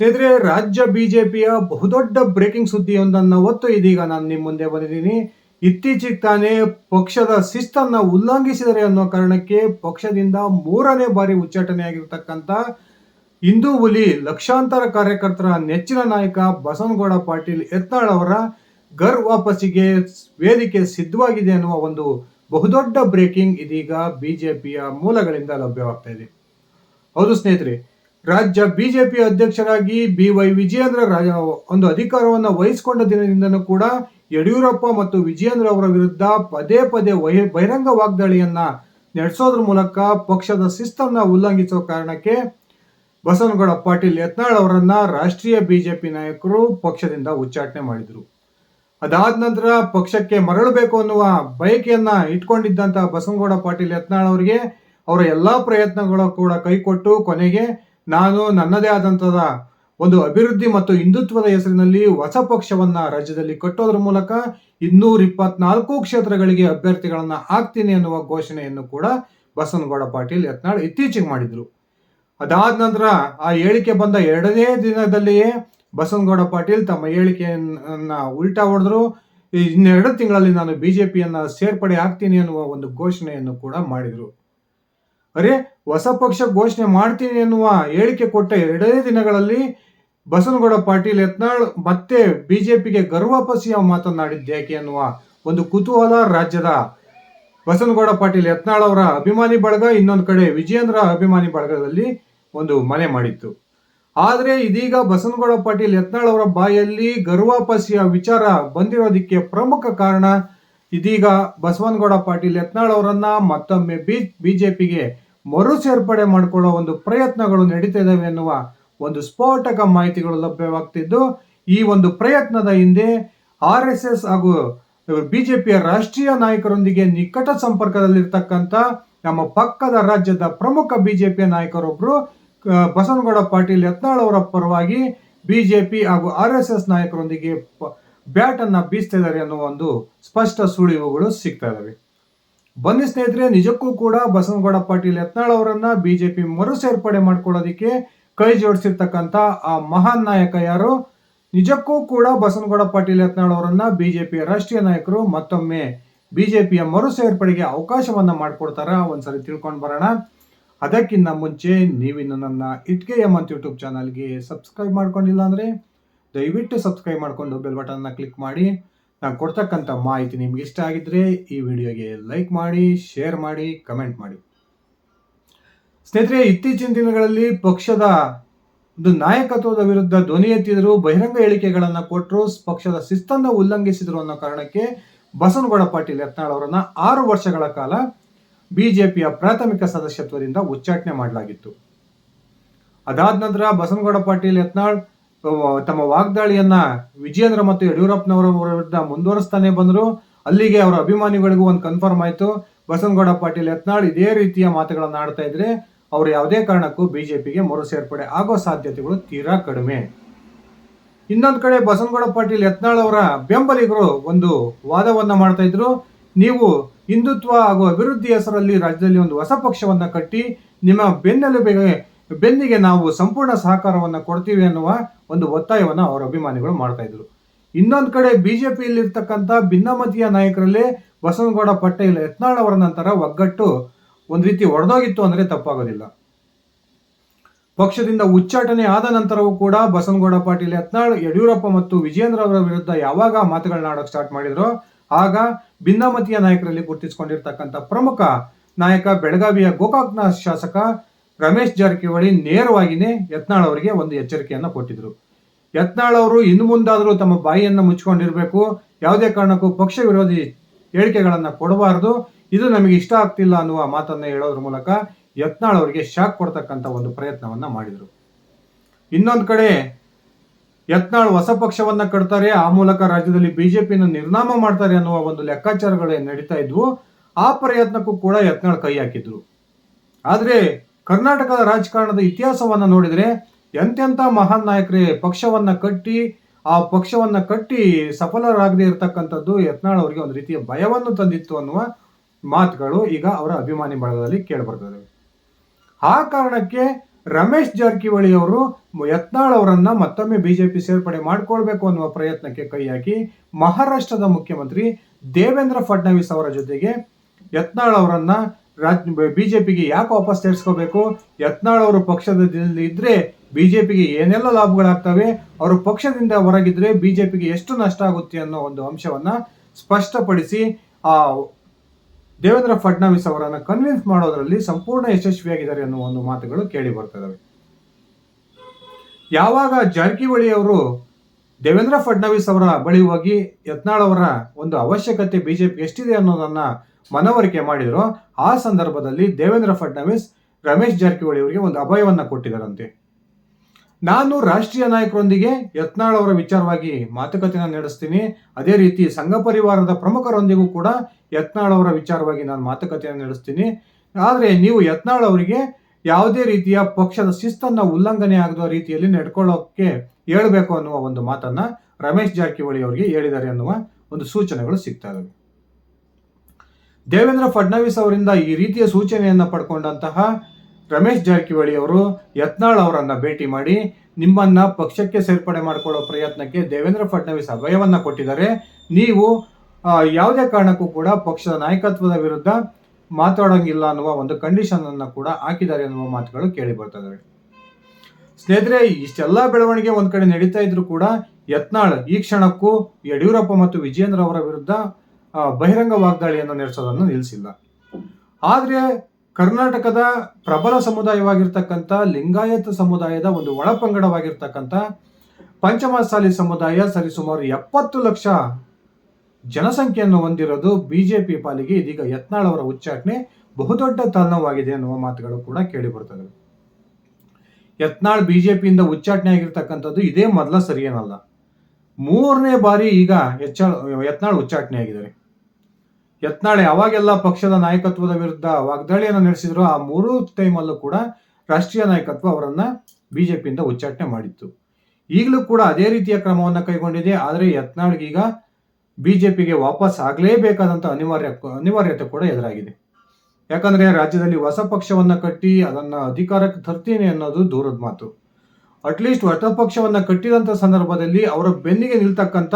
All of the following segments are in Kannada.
ಸ್ನೇಹಿತರೆ, ರಾಜ್ಯ ಬಿಜೆಪಿಯ ಬಹುದೊಡ್ಡ ಬ್ರೇಕಿಂಗ್ ಸುದ್ದಿಯೊಂದನ್ನು ಒತ್ತು ಇದೀಗ ನಾನು ನಿಮ್ಮ ಮುಂದೆ ಬಂದಿದ್ದೀನಿ. ಇತ್ತೀಚೆಗೆ ತಾನೇ ಪಕ್ಷದ ಶಿಸ್ತನ್ನ ಉಲ್ಲಂಘಿಸಿದರೆ ಅನ್ನೋ ಕಾರಣಕ್ಕೆ ಪಕ್ಷದಿಂದ ಮೂರನೇ ಬಾರಿ ಉಚ್ಚಾಟನೆಯಾಗಿರ್ತಕ್ಕಂಥ ಹಿಂದೂ ಹುಲಿ ಲಕ್ಷಾಂತರ ಕಾರ್ಯಕರ್ತರ ನೆಚ್ಚಿನ ನಾಯಕ ಬಸನಗೌಡ ಪಾಟೀಲ್ ಯತ್ನಾಳ್ ಅವರ ಗರ್ ವಾಪಸ್ಸಿಗೆ ವೇದಿಕೆ ಸಿದ್ಧವಾಗಿದೆ ಅನ್ನುವ ಒಂದು ಬಹುದೊಡ್ಡ ಬ್ರೇಕಿಂಗ್ ಇದೀಗ ಬಿಜೆಪಿಯ ಮೂಲಗಳಿಂದ ಲಭ್ಯವಾಗ್ತಾ ಇದೆ. ಹೌದು ಸ್ನೇಹಿತರೆ ರಾಜ್ಯ ಬಿಜೆಪಿ ಅಧ್ಯಕ್ಷರಾಗಿ ಬಿ ವೈ ವಿಜಯೇಂದ್ರ ರಾಜ ಒಂದು ಅಧಿಕಾರವನ್ನು ವಹಿಸಿಕೊಂಡ ದಿನದಿಂದನೂ ಕೂಡ ಯಡಿಯೂರಪ್ಪ ಮತ್ತು ವಿಜಯೇಂದ್ರ ಅವರ ವಿರುದ್ಧ ಪದೇ ಪದೇ ವಹಿ ಬಹಿರಂಗ ವಾಗ್ದಾಳಿಯನ್ನ ನಡೆಸೋದ್ರ ಮೂಲಕ ಪಕ್ಷದ ಶಿಸ್ತನ್ನ ಉಲ್ಲಂಘಿಸೋ ಕಾರಣಕ್ಕೆ ಬಸವನಗೌಡ ಪಾಟೀಲ್ ಯತ್ನಾಳ್ ಅವರನ್ನ ರಾಷ್ಟ್ರೀಯ ಬಿಜೆಪಿ ನಾಯಕರು ಪಕ್ಷದಿಂದ ಉಚ್ಚಾಟನೆ ಮಾಡಿದರು. ಅದಾದ ನಂತರ ಪಕ್ಷಕ್ಕೆ ಮರಳಬೇಕು ಅನ್ನುವ ಬಯಕೆಯನ್ನ ಇಟ್ಕೊಂಡಿದ್ದಂತಹ ಬಸವನಗೌಡ ಪಾಟೀಲ್ ಯತ್ನಾಳ್ ಅವರಿಗೆ ಅವರ ಎಲ್ಲಾ ಪ್ರಯತ್ನಗಳು ಕೂಡ ಕೈಕೊಟ್ಟು ಕೊನೆಗೆ ನಾನು ನನ್ನದೇ ಆದಂತದ ಒಂದು ಅಭಿವೃದ್ಧಿ ಮತ್ತು ಹಿಂದುತ್ವದ ಹೆಸರಿನಲ್ಲಿ ಹೊಸ ಪಕ್ಷವನ್ನ ರಾಜ್ಯದಲ್ಲಿ ಕಟ್ಟೋದ್ರ ಮೂಲಕ ಇನ್ನೂರ ಇಪ್ಪತ್ನಾಲ್ಕು ಕ್ಷೇತ್ರಗಳಿಗೆ ಅಭ್ಯರ್ಥಿಗಳನ್ನ ಹಾಕ್ತೀನಿ ಅನ್ನುವ ಘೋಷಣೆಯನ್ನು ಕೂಡ ಬಸವನಗೌಡ ಪಾಟೀಲ್ ಯತ್ನಾಳ್ ಇತ್ತೀಚೆಗೆ ಮಾಡಿದ್ರು. ಅದಾದ ನಂತರ ಆ ಹೇಳಿಕೆ ಬಂದ ಎರಡನೇ ದಿನದಲ್ಲಿಯೇ ಬಸವನಗೌಡ ಪಾಟೀಲ್ ತಮ್ಮ ಹೇಳಿಕೆಯನ್ನ ಉಲ್ಟಾ ಹೊಡೆದ್ರು. ಇನ್ನೆರಡು ತಿಂಗಳಲ್ಲಿ ನಾನು ಬಿಜೆಪಿಯನ್ನ ಸೇರ್ಪಡೆ ಆಗ್ತೀನಿ ಅನ್ನುವ ಒಂದು ಘೋಷಣೆಯನ್ನು ಕೂಡ ಮಾಡಿದ್ರು. ಅರೆ, ಹೊಸ ಪಕ್ಷ ಘೋಷಣೆ ಮಾಡ್ತೀನಿ ಎನ್ನುವ ಹೇಳಿಕೆ ಕೊಟ್ಟ ಎರಡನೇ ದಿನಗಳಲ್ಲಿ ಬಸನಗೌಡ ಪಾಟೀಲ್ ಯತ್ನಾಳ್ ಮತ್ತೆ ಬಿಜೆಪಿಗೆ ಗರ್ವಾಪಸಿಯ ಮಾತನಾಡಿದ್ದೇಕೆ ಎನ್ನುವ ಒಂದು ಕುತೂಹಲ ರಾಜ್ಯದ. ಬಸನಗೌಡ ಪಾಟೀಲ್ ಯತ್ನಾಳ್ ಅವರ ಅಭಿಮಾನಿ ಬಳಗ, ಇನ್ನೊಂದು ಕಡೆ ವಿಜಯೇಂದ್ರ ಅಭಿಮಾನಿ ಬಳಗದಲ್ಲಿ ಒಂದು ಮನೆ ಮಾಡಿತ್ತು. ಆದರೆ ಇದೀಗ ಬಸನಗೌಡ ಪಾಟೀಲ್ ಯತ್ನಾಳ್ ಅವರ ಬಾಯಲ್ಲಿ ಗರ್ವಾಪಸಿಯ ವಿಚಾರ ಬಂದಿರೋದಕ್ಕೆ ಪ್ರಮುಖ ಕಾರಣ ಇದೀಗ ಬಸವನಗೌಡ ಪಾಟೀಲ್ ಯತ್ನಾಳ್ ಅವರನ್ನ ಮತ್ತೊಮ್ಮೆ ಬಿ ಬಿಜೆಪಿಗೆ ಮರು ಸೇರ್ಪಡೆ ಮಾಡಿಕೊಳ್ಳೋ ಒಂದು ಪ್ರಯತ್ನಗಳು ನಡೀತಾ ಇದಾವೆ ಎನ್ನುವ ಒಂದು ಸ್ಫೋಟಕ ಮಾಹಿತಿಗಳು ಲಭ್ಯವಾಗ್ತಿದ್ದು, ಈ ಒಂದು ಪ್ರಯತ್ನದ ಹಿಂದೆ ಆರ್ ಎಸ್ ಎಸ್ ಹಾಗೂ ಬಿಜೆಪಿಯ ರಾಷ್ಟ್ರೀಯ ನಾಯಕರೊಂದಿಗೆ ನಿಕಟ ಸಂಪರ್ಕದಲ್ಲಿರ್ತಕ್ಕಂಥ ನಮ್ಮ ಪಕ್ಕದ ರಾಜ್ಯದ ಪ್ರಮುಖ ಬಿಜೆಪಿಯ ನಾಯಕರೊಬ್ಬರು ಬಸವನಗೌಡ ಪಾಟೀಲ್ ಯತ್ನಾಳ್ ಅವರ ಪರವಾಗಿ ಬಿಜೆಪಿ ಹಾಗೂ ಆರ್ ಎಸ್ ಎಸ್ ನಾಯಕರೊಂದಿಗೆ ಬ್ಯಾಟ್ ಅನ್ನ ಬೀಸ್ತಾ ಇದ್ದಾರೆ ಅನ್ನೋ ಒಂದು ಸ್ಪಷ್ಟ ಸುಳಿವುಗಳು ಸಿಗ್ತಾ ಇದ್ದಾವೆ ಬನ್ನಿ ಸ್ನೇಹಿತರೆ, ನಿಜಕ್ಕೂ ಕೂಡ ಬಸವನಗೌಡ ಪಾಟೀಲ್ ಯತ್ನಾಳ್ ಅವರನ್ನ ಬಿಜೆಪಿ ಮರು ಸೇರ್ಪಡೆ ಮಾಡ್ಕೊಳ್ಳೋದಿಕ್ಕೆ ಕೈ ಜೋಡಿಸಿರ್ತಕ್ಕಂಥ ಆ ಮಹಾನ್ ನಾಯಕ ಯಾರು? ನಿಜಕ್ಕೂ ಕೂಡ ಬಸವನಗೌಡ ಪಾಟೀಲ್ ಯತ್ನಾಳ್ ಅವರನ್ನ ಬಿಜೆಪಿಯ ರಾಷ್ಟ್ರೀಯ ನಾಯಕರು ಮತ್ತೊಮ್ಮೆ ಬಿಜೆಪಿಯ ಮರು ಸೇರ್ಪಡೆಗೆ ಅವಕಾಶವನ್ನ ಮಾಡಿಕೊಡ್ತಾರ ಒಂದ್ಸರಿ ತಿಳ್ಕೊಂಡು ಬರೋಣ. ಅದಕ್ಕಿಂತ ಮುಂಚೆ ನೀವಿನ್ನು ನನ್ನ ಇಟ್ಕೆ ಎಂ ಅಂತ ಯೂಟ್ಯೂಬ್ ಚಾನಲ್ಗೆ ಸಬ್ಸ್ಕ್ರೈಬ್ ಮಾಡ್ಕೊಂಡಿಲ್ಲ ಅಂದರೆ ದಯವಿಟ್ಟು ಸಬ್ಸ್ಕ್ರೈಬ್ ಮಾಡಿಕೊಂಡು ಬೆಲ್ ಬಟನ್ನ ಕ್ಲಿಕ್ ಮಾಡಿ. ನಾನು ಕೊಡ್ತಕ್ಕಂಥ ಮಾಹಿತಿ ನಿಮ್ಗೆ ಇಷ್ಟ ಆಗಿದ್ರೆ ಈ ವಿಡಿಯೋಗೆ ಲೈಕ್ ಮಾಡಿ ಶೇರ್ ಮಾಡಿ ಕಮೆಂಟ್ ಮಾಡಿ. ಸ್ನೇಹಿತರೆ, ಇತ್ತೀಚಿನ ದಿನಗಳಲ್ಲಿ ಪಕ್ಷದ ಒಂದು ನಾಯಕತ್ವದ ವಿರುದ್ಧ ಧ್ವನಿ ಎತ್ತಿದ್ರು ಬಹಿರಂಗ ಹೇಳಿಕೆಗಳನ್ನು ಕೊಟ್ಟರು ಪಕ್ಷದ ಶಿಸ್ತನ್ನು ಉಲ್ಲಂಘಿಸಿದರು ಅನ್ನೋ ಕಾರಣಕ್ಕೆ ಬಸನಗೌಡ ಪಾಟೀಲ್ ಯತ್ನಾಳ್ ಅವರನ್ನು ಆರು ವರ್ಷಗಳ ಕಾಲ ಬಿಜೆಪಿಯ ಪ್ರಾಥಮಿಕ ಸದಸ್ಯತ್ವದಿಂದ ಉಚ್ಚಾಟನೆ ಮಾಡಲಾಗಿತ್ತು. ಅದಾದ ನಂತರ ಬಸನಗೌಡ ಪಾಟೀಲ್ ಯತ್ನಾಳ್ ತಮ್ಮ ವಾಗ್ದಾಳಿಯನ್ನ ವಿಜಯೇಂದ್ರ ಮತ್ತು ಯಡಿಯೂರಪ್ಪನವರ ವಿರುದ್ಧ ಮುಂದುವರಿಸ್ತಾನೆ ಬಂದರು. ಅಲ್ಲಿಗೆ ಅವರ ಅಭಿಮಾನಿಗಳಿಗೂ ಒಂದು ಕನ್ಫರ್ಮ್ ಆಯಿತು. ಬಸವನಗೌಡ ಪಾಟೀಲ್ ಯತ್ನಾಳ್ ಇದೇ ರೀತಿಯ ಮಾತುಗಳನ್ನು ಆಡ್ತಾ ಇದ್ರೆ ಅವರು ಯಾವುದೇ ಕಾರಣಕ್ಕೂ ಬಿಜೆಪಿಗೆ ಮರು ಸೇರ್ಪಡೆ ಆಗೋ ಸಾಧ್ಯತೆಗಳು ತೀರಾ ಕಡಿಮೆ. ಇನ್ನೊಂದು ಕಡೆ ಬಸವನಗೌಡ ಪಾಟೀಲ್ ಯತ್ನಾಳ್ ಅವರ ಬೆಂಬಲಿಗರು ಒಂದು ವಾದವನ್ನು ಮಾಡ್ತಾ ಇದ್ರು. ನೀವು ಹಿಂದುತ್ವ ಹಾಗೂ ಅಭಿವೃದ್ಧಿ ಹೆಸರಲ್ಲಿ ರಾಜ್ಯದಲ್ಲಿ ಒಂದು ಹೊಸ ಪಕ್ಷವನ್ನು ಕಟ್ಟಿ ನಿಮ್ಮ ಬೆನ್ನೆಲುಬಿಗೆ ಬೆನ್ನಿಗೆ ನಾವು ಸಂಪೂರ್ಣ ಸಹಕಾರವನ್ನು ಕೊಡ್ತೀವಿ ಅನ್ನುವ ಒಂದು ಒತ್ತಾಯವನ್ನು ಅವರ ಅಭಿಮಾನಿಗಳು ಮಾಡ್ತಾ ಇದ್ರು. ಇನ್ನೊಂದು ಕಡೆ ಬಿಜೆಪಿಯಲ್ಲಿ ಇರ್ತಕ್ಕಂಥ ಭಿನ್ನಮತೀಯ ನಾಯಕರಲ್ಲಿ ಬಸವನಗೌಡ ಪಟೇಲ್ ಯತ್ನಾಳ್ ಅವರ ನಂತರ ಒಗ್ಗಟ್ಟು ಒಂದು ರೀತಿ ಒಡೆದೋಗಿತ್ತು ಅಂದರೆ ತಪ್ಪಾಗೋದಿಲ್ಲ. ಪಕ್ಷದಿಂದ ಉಚ್ಚಾಟನೆ ಆದ ನಂತರವೂ ಕೂಡ ಬಸವನಗೌಡ ಪಾಟೀಲ್, ಯತ್ನಾಳ್, ಯಡಿಯೂರಪ್ಪ ಮತ್ತು ವಿಜೇಂದ್ರ ಅವರ ವಿರುದ್ಧ ಯಾವಾಗ ಮಾತುಗಳನ್ನ ಆಡೋಕೆ ಸ್ಟಾರ್ಟ್ ಮಾಡಿದ್ರು, ಆಗ ಭಿನ್ನಮತೀಯ ನಾಯಕರಲ್ಲಿ ಗುರುತಿಸಿಕೊಂಡಿರ್ತಕ್ಕಂಥ ಪ್ರಮುಖ ನಾಯಕ ಬೆಳಗಾವಿಯ ಗೋಕಾಕ್ನ ಶಾಸಕ ರಮೇಶ್ ಜಾರಕಿಹೊಳಿ ನೇರವಾಗಿಯೇ ಯತ್ನಾಳ್ ಅವರಿಗೆ ಒಂದು ಎಚ್ಚರಿಕೆಯನ್ನು ಕೊಟ್ಟಿದ್ರು. ಯತ್ನಾಳ್ ಅವರು ಇನ್ನು ಮುಂದಾದರೂ ತಮ್ಮ ಬಾಯಿಯನ್ನು ಮುಚ್ಚಿಕೊಂಡಿರಬೇಕು ಯಾವುದೇ ಕಾರಣಕ್ಕೂ ಪಕ್ಷ ವಿರೋಧಿ ಹೇಳಿಕೆಗಳನ್ನು ಕೊಡಬಾರದು. ಇದು ನಮಗೆ ಇಷ್ಟ ಆಗ್ತಿಲ್ಲ ಅನ್ನುವ ಮಾತನ್ನ ಹೇಳೋದ್ರ ಮೂಲಕ ಯತ್ನಾಳ್ ಅವರಿಗೆ ಶಾಕ್ ಕೊಡ್ತಕ್ಕಂಥ ಒಂದು ಪ್ರಯತ್ನವನ್ನ ಮಾಡಿದ್ರು. ಇನ್ನೊಂದು ಕಡೆ ಯತ್ನಾಳ್ ಹೊಸ ಪಕ್ಷವನ್ನ ಕಟ್ತಾರೆ, ಆ ಮೂಲಕ ರಾಜ್ಯದಲ್ಲಿ ಬಿಜೆಪಿಯನ್ನು ನಿರ್ನಾಮ ಮಾಡ್ತಾರೆ ಅನ್ನುವ ಒಂದು ಲೆಕ್ಕಾಚಾರಗಳು ನಡೀತಾ ಇದ್ವು. ಆ ಪ್ರಯತ್ನಕ್ಕೂ ಕೂಡ ಯತ್ನಾಳ್ ಕೈ ಹಾಕಿದ್ರು. ಆದ್ರೆ ಕರ್ನಾಟಕದ ರಾಜಕಾರಣದ ಇತಿಹಾಸವನ್ನ ನೋಡಿದರೆ ಎಂತೆಂಥ ಮಹಾನ್ ನಾಯಕರೇ, ಪಕ್ಷವನ್ನ ಕಟ್ಟಿ, ಆ ಪಕ್ಷವನ್ನ ಕಟ್ಟಿ ಸಫಲರಾಗದೇ ಇರತಕ್ಕಂಥದ್ದು ಯತ್ನಾಳ್ ಅವರಿಗೆ ಒಂದು ರೀತಿಯ ಭಯವನ್ನು ತಂದಿತ್ತು ಅನ್ನುವ ಮಾತುಗಳು ಈಗ ಅವರ ಅಭಿಮಾನಿ ಬಳಗದಲ್ಲಿ ಕೇಳಿಬರ್ತದೆ ಆ ಕಾರಣಕ್ಕೆ ರಮೇಶ್ ಜಾರಕಿಹೊಳಿ ಅವರು ಯತ್ನಾಳ್ ಅವರನ್ನ ಮತ್ತೊಮ್ಮೆ ಬಿಜೆಪಿ ಸೇರ್ಪಡೆ ಮಾಡಿಕೊಳ್ಬೇಕು ಅನ್ನುವ ಪ್ರಯತ್ನಕ್ಕೆ ಕೈ ಹಾಕಿ ಮಹಾರಾಷ್ಟ್ರದ ಮುಖ್ಯಮಂತ್ರಿ ದೇವೇಂದ್ರ ಫಡ್ನವೀಸ್ ಅವರ ಜೊತೆಗೆ ಯತ್ನಾಳ್ ಅವರನ್ನ ರಾಜ್ ಬಿಜೆಪಿಗೆ ಯಾಕೆ ವಾಪಸ್ ಸೇರಿಸ್ಕೋಬೇಕು? ಯತ್ನಾಳ್ ಅವರು ಪಕ್ಷದಲ್ಲಿ ಇದ್ರೆ ಪಿಗೆ ಏನೆಲ್ಲ ಲಾಭಗಳಾಗ್ತವೆ. ಅವರು ಪಕ್ಷದಿಂದ ಹೊರಗಿದ್ರೆ ಬಿಜೆಪಿಗೆ ಎಷ್ಟು ನಷ್ಟ ಆಗುತ್ತೆ ಅನ್ನೋ ಒಂದು ಅಂಶವನ್ನ ಸ್ಪಷ್ಟಪಡಿಸಿ, ಆ ದೇವೇಂದ್ರ ಫಡ್ನವೀಸ್ ಅವರನ್ನು ಕನ್ವಿನ್ಸ್ ಮಾಡೋದ್ರಲ್ಲಿ ಸಂಪೂರ್ಣ ಯಶಸ್ವಿಯಾಗಿದ್ದಾರೆ ಅನ್ನೋ ಒಂದು ಮಾತುಗಳು ಕೇಳಿ ಬರ್ತದವೆ ಯಾವಾಗ ಜಾರಕಿಹೊಳಿ ಅವರು ದೇವೇಂದ್ರ ಫಡ್ನವೀಸ್ ಅವರ ಬಳಿ ಹೋಗಿ ಯತ್ನಾಳ್ ಅವರ ಒಂದು ಅವಶ್ಯಕತೆ ಬಿಜೆಪಿ ಎಷ್ಟಿದೆ ಅನ್ನೋದನ್ನ ಮನವರಿಕೆ ಮಾಡಿದ್ರು. ಆ ಸಂದರ್ಭದಲ್ಲಿ ದೇವೇಂದ್ರ ಫಡ್ನವೀಸ್ ರಮೇಶ್ ಜಾರಕಿಹೊಳಿ ಅವರಿಗೆ ಒಂದು ಅಭಯವನ್ನ ಕೊಟ್ಟಿದ್ದಾರಂತೆ. ನಾನು ರಾಷ್ಟ್ರೀಯ ನಾಯಕರೊಂದಿಗೆ ಯತ್ನಾಳ್ ಅವರ ವಿಚಾರವಾಗಿ ಮಾತುಕತೆಯನ್ನು ನಡೆಸ್ತೀನಿ. ಅದೇ ರೀತಿ ಸಂಘ ಪರಿವಾರದ ಪ್ರಮುಖರೊಂದಿಗೂ ಕೂಡ ಯತ್ನಾಳ್ ಅವರ ವಿಚಾರವಾಗಿ ನಾನು ಮಾತುಕತೆಯನ್ನು ನಡೆಸ್ತೀನಿ. ಆದರೆ ನೀವು ಯತ್ನಾಳ್ ಅವರಿಗೆ ಯಾವುದೇ ರೀತಿಯ ಪಕ್ಷದ ಶಿಸ್ತನ್ನು ಉಲ್ಲಂಘನೆ ಆಗದ ರೀತಿಯಲ್ಲಿ ನಡ್ಕೊಳ್ಳೋಕೆ ಹೇಳಬೇಕು ಅನ್ನುವ ಒಂದು ಮಾತನ್ನ ರಮೇಶ್ ಜಾರಕಿಹೊಳಿ ಅವರಿಗೆ ಹೇಳಿದ್ದಾರೆ ಅನ್ನುವ ಒಂದು ಸೂಚನೆಗಳು ಸಿಗ್ತಾ ಇದ್ದಾವೆ ದೇವೇಂದ್ರ ಫಡ್ನವೀಸ್ ಅವರಿಂದ ಈ ರೀತಿಯ ಸೂಚನೆಯನ್ನ ಪಡ್ಕೊಂಡಂತಹ ರಮೇಶ್ ಜಾರಕಿಹೊಳಿ ಅವರು ಯತ್ನಾಳ್ ಅವರನ್ನು ಭೇಟಿ ಮಾಡಿ ನಿಮ್ಮನ್ನ ಪಕ್ಷಕ್ಕೆ ಸೇರ್ಪಡೆ ಮಾಡಿಕೊಳ್ಳೋ ಪ್ರಯತ್ನಕ್ಕೆ ದೇವೇಂದ್ರ ಫಡ್ನವೀಸ್ ಅಭಯವನ್ನು ಕೊಟ್ಟಿದ್ದಾರೆ. ನೀವು ಯಾವುದೇ ಕಾರಣಕ್ಕೂ ಕೂಡ ಪಕ್ಷದ ನಾಯಕತ್ವದ ವಿರುದ್ಧ ಮಾತಾಡೋಂಗಿಲ್ಲ ಅನ್ನುವ ಒಂದು ಕಂಡೀಷನ್ ಅನ್ನು ಕೂಡ ಹಾಕಿದ್ದಾರೆ ಅನ್ನುವ ಮಾತುಗಳು ಕೇಳಿ ಬರ್ತದವೆ ಸ್ನೇಹಿತರೆ, ಇಷ್ಟೆಲ್ಲ ಬೆಳವಣಿಗೆ ಒಂದು ಕಡೆ ನಡೀತಾ ಇದ್ರು ಕೂಡ ಯತ್ನಾಳ್ ಈ ಕ್ಷಣಕ್ಕೂ ಯಡಿಯೂರಪ್ಪ ಮತ್ತು ವಿಜೇಂದ್ರ ಅವರ ವಿರುದ್ಧ ಬಹಿರಂಗ ವಾಗ್ದಾಳಿಯನ್ನು ನಡೆಸೋದನ್ನು ನಿಲ್ಲಿಸಿಲ್ಲ. ಆದರೆ ಕರ್ನಾಟಕದ ಪ್ರಬಲ ಸಮುದಾಯವಾಗಿರ್ತಕ್ಕಂಥ, ಲಿಂಗಾಯತ ಸಮುದಾಯದ ಒಂದು ಒಳಪಂಗಡವಾಗಿರ್ತಕ್ಕಂಥ ಪಂಚಮಸಾಲಿ ಸಮುದಾಯ ಸರಿಸುಮಾರು ಎಪ್ಪತ್ತು ಲಕ್ಷ ಜನಸಂಖ್ಯೆಯನ್ನು ಹೊಂದಿರೋದು ಬಿಜೆಪಿ ಪಾಲಿಗೆ ಇದೀಗ ಯತ್ನಾಳ್ ಅವರ ಉಚ್ಚಾಟನೆ ಬಹುದೊಡ್ಡ ತಲ್ಲವಾಗಿದೆ ಅನ್ನುವ ಮಾತುಗಳು ಕೂಡ ಕೇಳಿ ಬರ್ತದೆ ಯತ್ನಾಳ್ ಬಿಜೆಪಿಯಿಂದ ಉಚ್ಚಾಟನೆ ಆಗಿರ್ತಕ್ಕಂಥದ್ದು ಇದೇ ಮೊದಲ ಸರಿಯೇನಲ್ಲ. ಮೂರನೇ ಬಾರಿ ಈಗ ಹೆಚ್ಚ ಯತ್ನಾಳ್ ಉಚ್ಚಾಟನೆ ಆಗಿದ್ದಾರೆ. ಯತ್ನಾಳ್ ಯಾವಾಗೆಲ್ಲ ಪಕ್ಷದ ನಾಯಕತ್ವದ ವಿರುದ್ಧ ವಾಗ್ದಾಳಿಯನ್ನು ನಡೆಸಿದ್ರು ಆ ಮೂರು ಟೈಮಲ್ಲೂ ಕೂಡ ರಾಷ್ಟ್ರೀಯ ನಾಯಕತ್ವ ಅವರನ್ನ ಪಿಯಿಂದ ಉಚ್ಚಾಟನೆ ಮಾಡಿತ್ತು. ಈಗಲೂ ಕೂಡ ಅದೇ ರೀತಿಯ ಕ್ರಮವನ್ನು ಕೈಗೊಂಡಿದೆ. ಆದರೆ ಯತ್ನಾಳ್ಗೀಗ ಪಿಗೆ ವಾಪಸ್ ಆಗಲೇಬೇಕಾದಂಥ ಅನಿವಾರ್ಯ, ಅನಿವಾರ್ಯತೆ ಕೂಡ ಎದುರಾಗಿದೆ. ಯಾಕಂದ್ರೆ ರಾಜ್ಯದಲ್ಲಿ ಹೊಸ ಪಕ್ಷವನ್ನ ಕಟ್ಟಿ ಅದನ್ನ ಅಧಿಕಾರಕ್ಕೆ ತರ್ತೀನಿ ಅನ್ನೋದು ದೂರದ ಮಾತು. ಅಟ್ಲೀಸ್ಟ್ ಹೊಸ ಪಕ್ಷವನ್ನ ಕಟ್ಟಿದಂತ ಸಂದರ್ಭದಲ್ಲಿ ಅವರ ಬೆನ್ನಿಗೆ ನಿಲ್ತಕ್ಕಂಥ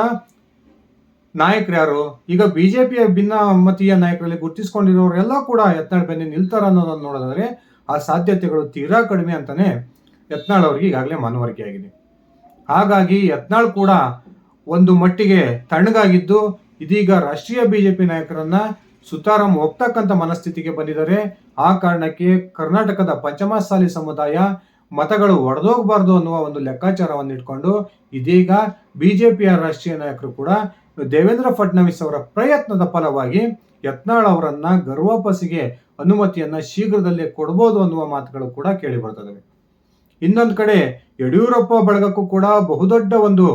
ನಾಯಕರು ಯಾರು? ಈಗ ಬಿಜೆಪಿಯ ಭಿನ್ನಮತೀಯ ನಾಯಕರಲ್ಲಿ ಗುರುತಿಸಿಕೊಂಡಿರೋರೆಲ್ಲ ಕೂಡ ಯತ್ನಾಳ್ ಬೆನ್ನಿಗೆ ನಿಲ್ತಾರ ಅನ್ನೋದನ್ನು ನೋಡಿದ್ರೆ ಆ ಸಾಧ್ಯತೆಗಳು ತೀರಾ ಕಡಿಮೆ ಅಂತಾನೆ ಯತ್ನಾಳ್ ಅವರಿಗೆ ಈಗಾಗಲೇ ಮನವರಿಕೆ ಆಗಿದೆ. ಹಾಗಾಗಿ ಯತ್ನಾಳ್ ಕೂಡ ಒಂದು ಮಟ್ಟಿಗೆ ತಣ್ಣಗಾಗಿದ್ದು ಇದೀಗ ರಾಷ್ಟ್ರೀಯ ಬಿಜೆಪಿ ನಾಯಕರನ್ನ ಸುತಾರಾಮ್ ಒಪ್ತಕ್ಕಂಥ ಮನಸ್ಥಿತಿಗೆ ಬಂದಿದ್ದಾರೆ. ಆ ಕಾರಣಕ್ಕೆ ಕರ್ನಾಟಕದ ಪಂಚಮಸಾಲಿ ಸಮುದಾಯ ಮತಗಳು ಒಡೆದೋಗಬಾರ್ದು ಅನ್ನುವ ಒಂದು ಲೆಕ್ಕಾಚಾರವನ್ನು ಇಟ್ಕೊಂಡು ಇದೀಗ ಬಿಜೆಪಿಯ ರಾಷ್ಟ್ರೀಯ ನಾಯಕರು ಕೂಡ ದೇವೇಂದ್ರ ಫಡ್ನವೀಸ್ ಅವರ ಪ್ರಯತ್ನದ ಫಲವಾಗಿ ಯತ್ನಾಳ್ ಅವರನ್ನ ಗರ್ವಾಪಸಿಗೆ ಅನುಮತಿಯನ್ನ ಶೀಘ್ರದಲ್ಲೇ ಕೊಡಬಹುದು ಅನ್ನುವ ಮಾತುಗಳು ಕೂಡ ಕೇಳಿ ಬರ್ತದೆ ಇನ್ನೊಂದು ಕಡೆ ಯಡಿಯೂರಪ್ಪ ಬಳಗಕ್ಕೂ ಕೂಡ ಬಹುದೊಡ್ಡ ಒಂದು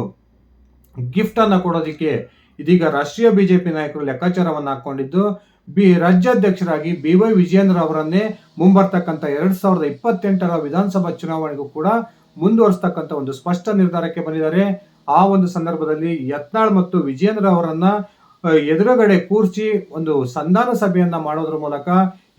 ಗಿಫ್ಟ್ ಅನ್ನ ಕೊಡೋದಿಕ್ಕೆ ಇದೀಗ ರಾಷ್ಟ್ರೀಯ ಬಿಜೆಪಿ ನಾಯಕರು ಲೆಕ್ಕಾಚಾರವನ್ನು ಹಾಕೊಂಡಿದ್ದು ಬಿ ರಾಜ್ಯಾಧ್ಯಕ್ಷರಾಗಿ ಬಿ ವೈ ವಿಜಯೇಂದ್ರ ಅವರನ್ನೇ ಮುಂಬರ್ತಕ್ಕಂಥ ಎರಡ್ ಸಾವಿರದ ಇಪ್ಪತ್ತೆಂಟರ ವಿಧಾನಸಭಾ ಚುನಾವಣೆಗೂ ಕೂಡ ಮುಂದುವರಿಸ್ತಕ್ಕಂಥ ಒಂದು ಸ್ಪಷ್ಟ ನಿರ್ಧಾರಕ್ಕೆ ಬಂದಿದ್ದಾರೆ. ಆ ಒಂದು ಸಂದರ್ಭದಲ್ಲಿ ಯತ್ನಾಳ್ ಮತ್ತು ವಿಜಯೇಂದ್ರ ಅವರನ್ನ ಎದುರುಗಡೆ ಕೂರ್ಚಿ ಒಂದು ಸಂಧಾನ ಸಭೆಯನ್ನ ಮಾಡೋದ್ರ ಮೂಲಕ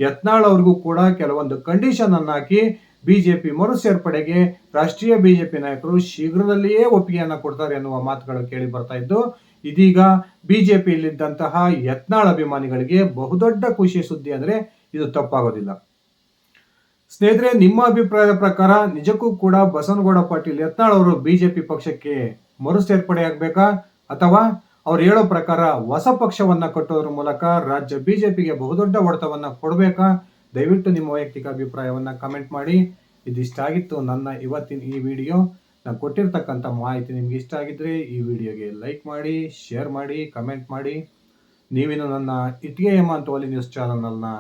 ಯತ್ನಾಳ್ ಅವ್ರಿಗೂ ಕೂಡ ಕೆಲವೊಂದು ಕಂಡೀಷನ್ ಅನ್ನ ಹಾಕಿ ಬಿಜೆಪಿ ಮರು ಸೇರ್ಪಡೆಗೆ ರಾಷ್ಟ್ರೀಯ ಬಿಜೆಪಿ ನಾಯಕರು ಶೀಘ್ರದಲ್ಲಿಯೇ ಒಪ್ಪಿಗೆಯನ್ನ ಕೊಡ್ತಾರೆ ಎನ್ನುವ ಮಾತುಗಳು ಕೇಳಿ ಬರ್ತಾ ಇದ್ದು ಇದೀಗ ಬಿಜೆಪಿಯಲ್ಲಿದ್ದಂತಹ ಯತ್ನಾಳ್ ಅಭಿಮಾನಿಗಳಿಗೆ ಬಹುದೊಡ್ಡ ಖುಷಿ ಸುದ್ದಿ ಅಂದ್ರೆ ಇದು ತಪ್ಪಾಗೋದಿಲ್ಲ. ಸ್ನೇಹಿತರೆ, ನಿಮ್ಮ ಅಭಿಪ್ರಾಯದ ಪ್ರಕಾರ ನಿಜಕ್ಕೂ ಕೂಡ ಬಸವನಗೌಡ ಪಾಟೀಲ್ ಯತ್ನಾಳ್ ಅವರು ಬಿಜೆಪಿ ಪಕ್ಷಕ್ಕೆ ಮರು ಸೇರ್ಪಡೆ ಆಗ್ಬೇಕಾ ಅಥವಾ ಅವ್ರು ಹೇಳೋ ಪ್ರಕಾರ ಹೊಸ ಪಕ್ಷವನ್ನ ಕಟ್ಟೋದ್ರ ಮೂಲಕ ರಾಜ್ಯ ಬಿಜೆಪಿಗೆ ಬಹುದೊಡ್ಡ ಹೊಡೆತವನ್ನ ಕೊಡಬೇಕಾ? ದಯವಿಟ್ಟು ನಿಮ್ಮ ವೈಯಕ್ತಿಕ ಅಭಿಪ್ರಾಯವನ್ನ ಕಮೆಂಟ್ ಮಾಡಿ. ಇದಿಷ್ಟಾಗಿತ್ತು ನನ್ನ ಇವತ್ತಿನ ಈ ವಿಡಿಯೋ ನಾನು ಕೊಟ್ಟಿರ್ತಕ್ಕಂಥ ಮಾಹಿತಿ ನಿಮ್ಗೆ ಇಷ್ಟ ಆಗಿದ್ರೆ ಈ ವಿಡಿಯೋಗೆ ಲೈಕ್ ಮಾಡಿ ಶೇರ್ ಮಾಡಿ ಕಮೆಂಟ್ ಮಾಡಿ. ನೀವಿನ್ನು ನನ್ನ ಇಟ್ಗೆ ಅಂತ ಒಲಿ ನ್ಯೂಸ್ ಚಾನಲ್ನ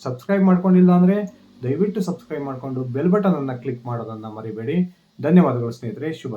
ಸಬ್ಸ್ಕ್ರೈಬ್ ಮಾಡ್ಕೊಂಡಿಲ್ಲ ಅಂದರೆ ದಯವಿಟ್ಟು ಸಬ್ಸ್ಕ್ರೈಬ್ ಮಾಡಿಕೊಂಡು ಬೆಲ್ ಬಟನನ್ನು ಕ್ಲಿಕ್ ಮಾಡೋದನ್ನು ಮರಿಬೇಡಿ. ಧನ್ಯವಾದಗಳು ಸ್ನೇಹಿತರೆ, ಶುಭ